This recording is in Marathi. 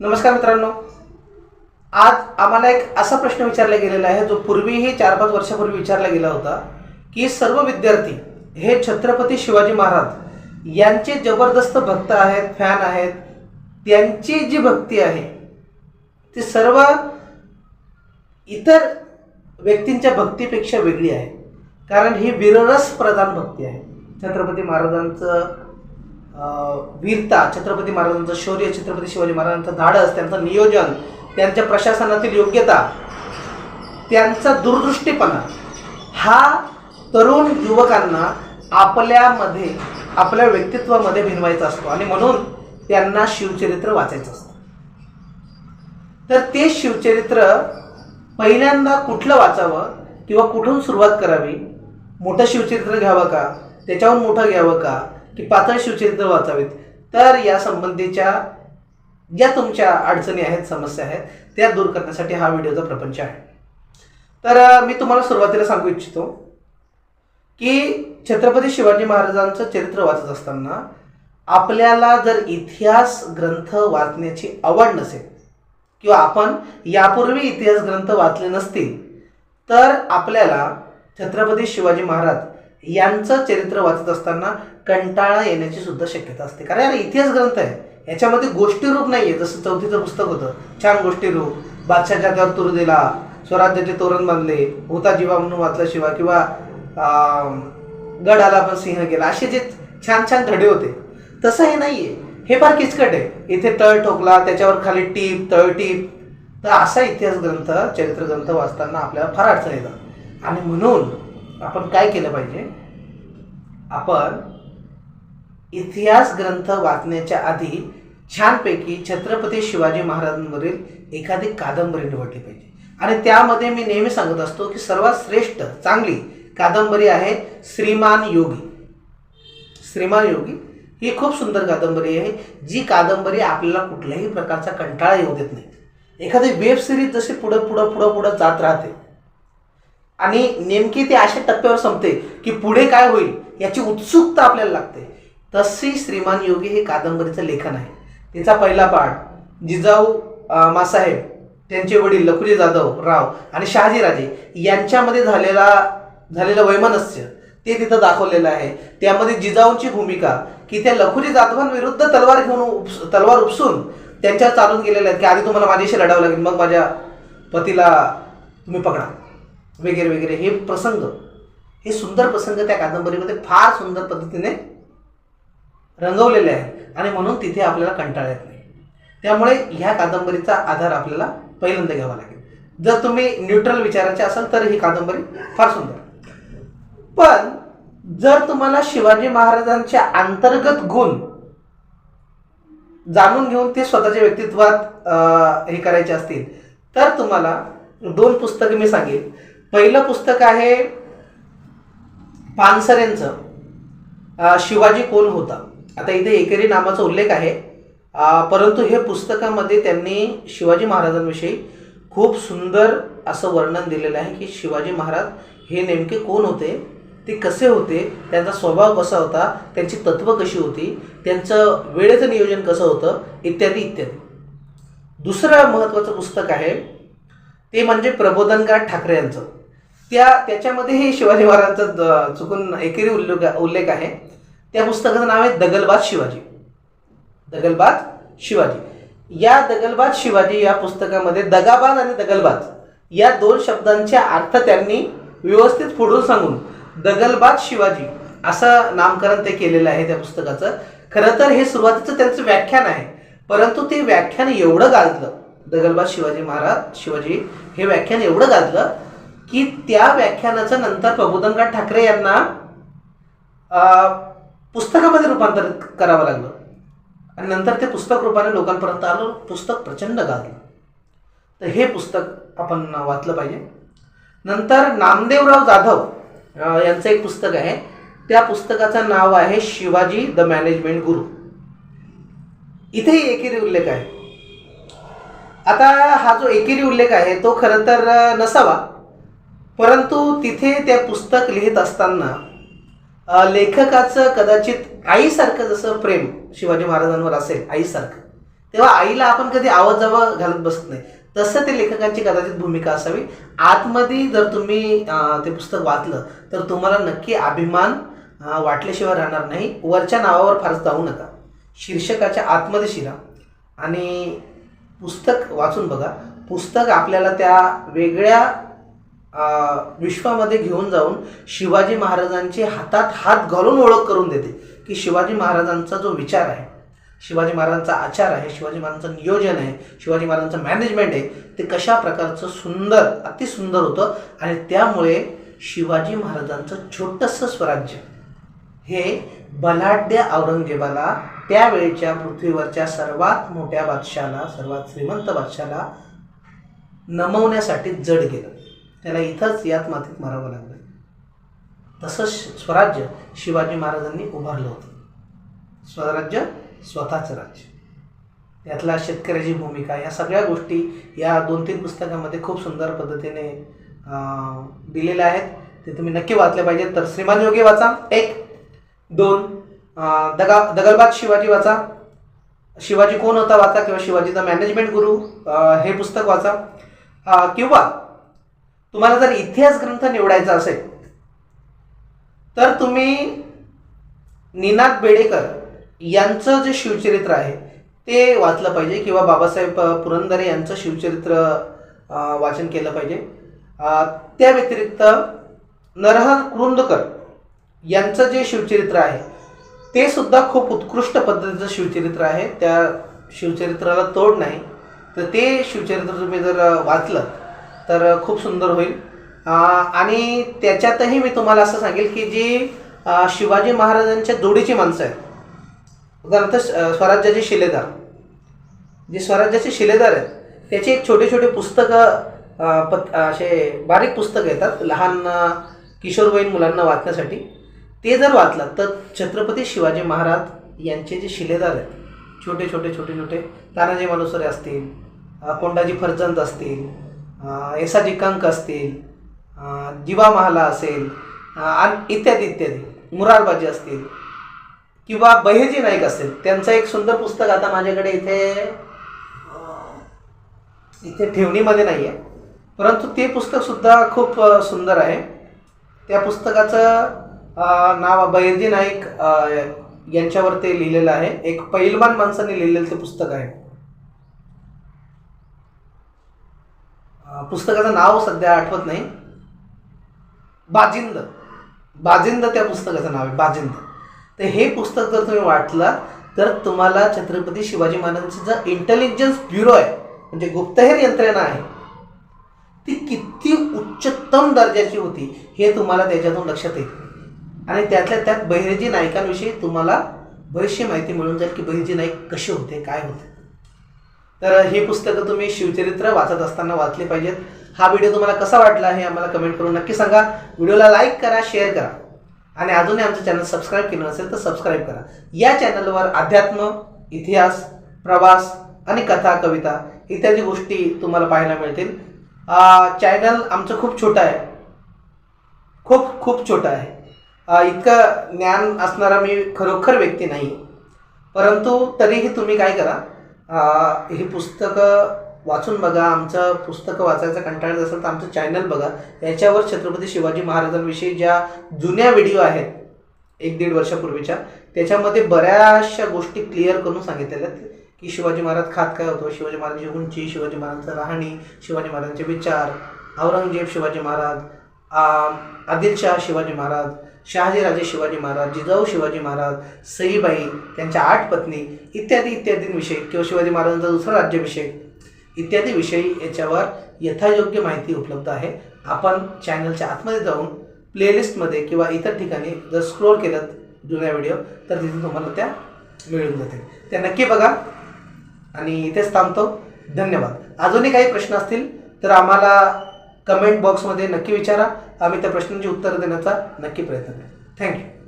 नमस्कार मित्रांनो. आज आम्हाला एक असा प्रश्न विचारला गेलेला आहे जो पूर्वीही चार पाच वर्षापूर्वी विचारला गेला होता की सर्व विद्यार्थी हे छत्रपती शिवाजी महाराज यांचे जबरदस्त भक्त आहेत फॅन आहेत त्यांची जी भक्ती आहे ती सर्व इतर व्यक्तींच्या भक्तीपेक्षा वेगळी आहे. कारण ही विररस प्रधान भक्ती आहे. छत्रपती महाराजांचं वीरता छत्रपती महाराजांचं शौर्य छत्रपती शिवाजी महाराजांचं धाडस त्यांचं नियोजन त्यांच्या प्रशासनातील योग्यता त्यांचा दूरदृष्टीपणा हा तरुण युवकांना आपल्यामध्ये आपल्या व्यक्तित्वामध्ये भिनवायचा असतो. आणि म्हणून त्यांना शिवचरित्र वाचायचं असतं. तर ते शिवचरित्र पहिल्यांदा कुठलं वाचावं किंवा कुठून सुरुवात करावी? मोठं शिवचरित्र घ्यावं का? त्याच्याहून मोठं घ्यावं का? की पातळ शिवचरित्र वाचावीत. तर या संबंधीच्या ज्या तुमच्या अडचणी आहेत समस्या आहेत त्या दूर करण्यासाठी हा व्हिडिओचा प्रपंच आहे. तर मी तुम्हाला सुरुवातीला सांगू इच्छितो की छत्रपती शिवाजी महाराजांचं चरित्र वाचत असताना आपल्याला जर इतिहास ग्रंथ वाचण्याची आवड नसेल किंवा आपण यापूर्वी इतिहास ग्रंथ वाचले नसतील तर आपल्याला छत्रपती शिवाजी महाराज यांचं चरित्र वाचत असताना कंटाळा येण्याची सुद्धा शक्यता असते. कारण यार इतिहास ग्रंथ आहे. याच्यामध्ये गोष्टीरूप नाही आहे जसं चौथीचं पुस्तक होतं. छान गोष्टीरूप. बादशाच्या घर तुरू दिला. स्वराज्याचे तोरण बांधले. होता जीवा म्हणून वाचला शिवा किंवा अं, गड आला पण सिंह गेला. असे जे छान छान धडे होते. तसं हे नाही आहे हे फार किचकट आहे. इथे तळ ठोकला. त्याच्यावर खाली टीप तळ टीप. तर असा इतिहास ग्रंथ चरित्र ग्रंथ वाचताना आपल्याला फार अडचण येतात. आणि म्हणून आपण काय केलं पाहिजे? आपण इतिहास ग्रंथ वाचण्याच्या आधी छानपैकी छत्रपती शिवाजी महाराजांवरील एखादी कादंबरी निवडली पाहिजे. आणि त्यामध्ये मी नेहमी सांगत असतो की सर्वात श्रेष्ठ चांगली कादंबरी आहे श्रीमान योगी. श्रीमान योगी ही खूप सुंदर कादंबरी आहे जी कादंबरी आपल्याला कुठल्याही प्रकारचा कंटाळा येऊ देत नाही. एखादी वेब सिरीज जशी पुढं पुढं पुढं पुढं जात राहते आणि नेमकी ती अशा टप्प्यावर संपते की पुढे काय होईल याची उत्सुकता आपल्याला लागते. तशी श्रीमान योगी हे कादंबरीचं लेखन आहे. तिचा पहिला पाठ जिजाऊ मासाहेब त्यांचे वडील लखुजी जाधव राव आणि शहाजीराजे यांच्यामध्ये झालेला झालेलं वैमनस्य ते तिथं दाखवलेलं आहे. त्यामध्ये जिजाऊंची भूमिका की त्या लखुजी जाधवांविरुद्ध तलवार घेऊन उपस तलवार उपसून त्यांच्यावर चालून गेलेल्या आहेत. की आधी तुम्हाला माझ्याशी लढावं लागेल मग माझ्या पतीला तुम्ही पकडा. वगैरे वगैरे. हे प्रसंग हे सुंदर प्रसंग त्या कादंबरीमध्ये फार सुंदर पद्धतीने रंगवलेले आहेत. आणि म्हणून तिथे आपल्याला कंटाळा येत नाही. त्यामुळे ह्या कादंबरीचा आधार आपल्याला पहिल्यांदा घ्यावा लागेल. जर तुम्ही न्यूट्रल विचाराचे असाल तर ही कादंबरी फार सुंदर. पण जर तुम्हाला शिवाजी महाराजांचे अंतर्गत गुण जाणून घेऊन ते स्वतःच्या व्यक्तित्वात हे करायचे असतील तर तुम्हाला दोन पुस्तकं मी सांगेन. पहिलं पुस्तक आहे पानसरेंचं. शिवाजी कोण होता? आता इथे एकेरी नावाचा उल्लेख आहे. परंतु हे पुस्तकामध्ये त्यांनी शिवाजी महाराजांविषयी खूप सुंदर असं वर्णन दिलेलं आहे की शिवाजी महाराज हे नेमके कोण होते? ते कसे होते? त्यांचा स्वभाव कसा होता? त्यांची तत्त्व कशी होती? त्यांचं वेळेचं नियोजन कसं होतं? इत्यादी इत्यादी. दुसरं महत्त्वाचं पुस्तक आहे ते म्हणजे प्रबोधनकार ठाकरे यांचं. त्या त्याच्यामध्ये हे शिवाजी महाराजांचं चुकून एकेरी उल्लेख उल्लेख आहे. त्या पुस्तकाचं नाव आहे दगलबाद शिवाजी. दगलबाद शिवाजी. या दगलबाद शिवाजी या पुस्तकामध्ये दगाबाद आणि दगलबाद या दोन शब्दांचे अर्थ त्यांनी व्यवस्थित फोडून सांगून दगलबाद शिवाजी असं नामकरण ते केलेलं आहे त्या पुस्तकाचं. खरं तर हे सुरुवातीचं त्यांचं व्याख्यान आहे परंतु ते व्याख्यान एवढं गाजलं दगलबाद शिवाजी महाराज शिवाजी हे व्याख्यान एवढं गाजलं की त्या व्याख्यानाचं नंतर प्रबोधनकार ठाकरे यांना पुस्तकामध्ये रूपांतरित करावं लागलं. आणि नंतर ते पुस्तक रूपाने लोकांपर्यंत आलं पुस्तक प्रचंड गाजलं. तर हे पुस्तक आपण वाचलं पाहिजे. नंतर नामदेवराव जाधव यांचं एक पुस्तक आहे. त्या पुस्तकाचं नाव आहे शिवाजी द मॅनेजमेंट गुरु. इथेही एकेरी उल्लेख आहे. आता हा जो एकेरी उल्लेख आहे तो खरं तर नसावा. परंतु तिथे ते पुस्तक लिहित असताना लेखकाचं कदाचित आईसारखं जसं प्रेम शिवाजी महाराजांवर असेल आईसारखं तेव्हा आईला आपण कधी आवाज जावा घालत बसत नाही. तसं ते लेखकांची कदाचित भूमिका असावी. आतमध्ये जर तुम्ही ते पुस्तक वाचलं तर तुम्हाला नक्की अभिमान वाटल्याशिवाय राहणार नाही. वरच्या नावावर फारच जाऊ नका. शीर्षकाच्या आतमध्ये शिरा. आणि पुस्तक वाचून बघा. पुस्तक आपल्याला त्या वेगळ्या विश्वामध्ये घेऊन जाऊन शिवाजी महाराजांची हातात हात घालून ओळख करून देते की शिवाजी महाराजांचा जो विचार आहे शिवाजी महाराजांचा आचार आहे शिवाजी महाराजांचं नियोजन आहे शिवाजी महाराजांचं मॅनेजमेंट आहे ते कशा प्रकारचं सुंदर अतिसुंदर होतं आणि त्यामुळे शिवाजी महाराजांचं छोटंसं स्वराज्य हे बलाढ्य औरंगजेबाला त्यावेळेच्या पृथ्वीवरच्या सर्वात मोठ्या बादशाला सर्वात श्रीमंत बादशाला नमवण्यासाठी जड गेलं. त्याला इथंच याच मातीत मारावं लागलं. तसंच स्वराज्य शिवाजी महाराजांनी उभारलं होतं. स्वराज्य स्वतःचं राज्य. यातला शेतकऱ्याची भूमिका या सगळ्या गोष्टी या दोन तीन पुस्तकामध्ये खूप सुंदर पद्धतीने दिलेल्या आहेत. ते तुम्ही नक्की वाचले पाहिजेत. तर श्रीमान योगी वाचा. एक दोन दगा दगलबाद शिवाजी वाचा. शिवाजी कोण होता वाचा किंवा शिवाजीचा मॅनेजमेंट गुरु हे पुस्तक वाचा. किंवा तुम्हाला जर इतिहास ग्रंथ निवडायचा असेल तर तुम्ही निनाद बेडेकर यांचं जे शिवचरित्र आहे ते वाचलं पाहिजे किंवा बाबासाहेब पुरंदरे यांचं शिवचरित्र वाचन केलं पाहिजे. त्या व्यतिरिक्त नरहर कुरुंदकर यांचं जे शिवचरित्र आहे ते सुद्धा खूप उत्कृष्ट पद्धतीचं शिवचरित्र आहे. त्या शिवचरित्राला तोड नाही. तर ते शिवचरित्र तुम्ही जर वाचलं तर खूप सुंदर होईल. आणि त्याच्यातही मी तुम्हाला असं सांगेल की जी शिवाजी महाराजांच्या जोडीची माणसं आहेत. उदाहरणार्थ स्वराज्याचे शिलेदार. जे स्वराज्याचे शिलेदार आहेत त्याचे एक छोटे छोटे पुस्तकं पत असे बारीक पुस्तकं येतात लहान किशोरवयीन मुलांना वाचण्यासाठी. ते जर वाचलं तर छत्रपती शिवाजी महाराज यांचे जे शिलेदार आहेत छोटे छोटे छोटे छोटे तानाजी मालुसरे असतील कोंडाजी फरजंत असतील अ, कंक असतील दिवा जिवा महाला असेल आणि इत्यादी इत्यादी. मुरारबाजी असतील. किंवा बहेजी नाईक असेल. त्यांचं एक सुंदर पुस्तक आता माझ्याकडे इथे इथे ठेवणीमध्ये नाही आहे परंतु ते पुस्तकसुद्धा खूप सुंदर आहे. त्या पुस्तकाचं नाव बहिर्जी नाईक यांच्यावर ते लिहिलेलं आहे. एक पैलवान माणसाने लिहिलेलं ते पुस्तक आहे. पुस्तकाचं नाव सध्या आठवत नाही. बाजिंद. बाजिंद त्या पुस्तकाचं नाव आहे बाजिंद. तर हे पुस्तक जर तुम्ही वाटलं तर तुम्हाला छत्रपती शिवाजी महाराजांचं जर इंटेलिजन्स ब्युरो आहे म्हणजे गुप्तहेर यंत्रणा आहे ती किती उच्चतम दर्जाची होती हे तुम्हाला त्याच्यातून लक्षात येईल. आणि त्यातल्या त्यात बहिर्जी नायकांविषयी तुम्हाला बरीचशी माहिती मिळून जाईल की बहिर्जी नाईक कसे होते काय होते. तर ही पुस्तकं तुम्ही शिवचरित्र वाचत असताना वाचले पाहिजेत. हा व्हिडिओ तुम्हाला कसा वाटला हे आम्हाला कमेंट करून नक्की सांगा. व्हिडिओला लाईक करा शेअर करा. आणि अजूनही आमचं चॅनल सबस्क्राईब केलं नसेल तर सबस्क्राईब करा. या चॅनलवर अध्यात्म इतिहास प्रवास आणि कथा कविता इत्यादी गोष्टी तुम्हाला पाहायला मिळतील. चॅनल आमचं खूप छोटं आहे. खूप खूप छोटं आहे. इतकं ज्ञान असणारा मी खरोखर व्यक्ती नाही. परंतु तरीही तुम्ही काय करा ही पुस्तकं वाचून बघा. आमचं पुस्तकं वाचायचा कंटाळत असेल तर आमचं चॅनल बघा. याच्यावर छत्रपती शिवाजी महाराजांविषयी ज्या जुन्या व्हिडिओ आहेत एक दीड वर्षापूर्वीच्या त्याच्यामध्ये बऱ्याचशा गोष्टी क्लिअर करून सांगितलेल्या आहेत. की शिवाजी महाराज खात काय होतो? शिवाजी महाराजांची उंची शिवाजी महाराजांचं राहणी शिवाजी महाराजांचे विचार औरंगजेब शिवाजी महाराज आदिलशाह शिवाजी महाराज शहाजीराजे शिवाजी महाराज जिजाऊ शिवाजी महाराज सईबाई त्यांच्या आठ पत्नी इत्यादी इत्यादींविषयी किंवा शिवाजी महाराजांचा दुसरा राज्याभिषेक इत्यादी विषयी याच्यावर यथायोग्य माहिती उपलब्ध आहे. आपण चॅनलच्या आतमध्ये जाऊन प्लेलिस्टमध्ये किंवा इतर ठिकाणी जर स्क्रोल केलं जुन्या व्हिडिओ तर तिथे तुम्हाला त्या मिळून जातील. त्या नक्की बघा. आणि इथेच थांबतो. धन्यवाद. अजूनही काही प्रश्न असतील तर आम्हाला कमेंट बॉक्समध्ये नक्की विचारा. आम्ही त्या प्रश्नांची उत्तरं देण्याचा नक्की प्रयत्न करू. थँक्यू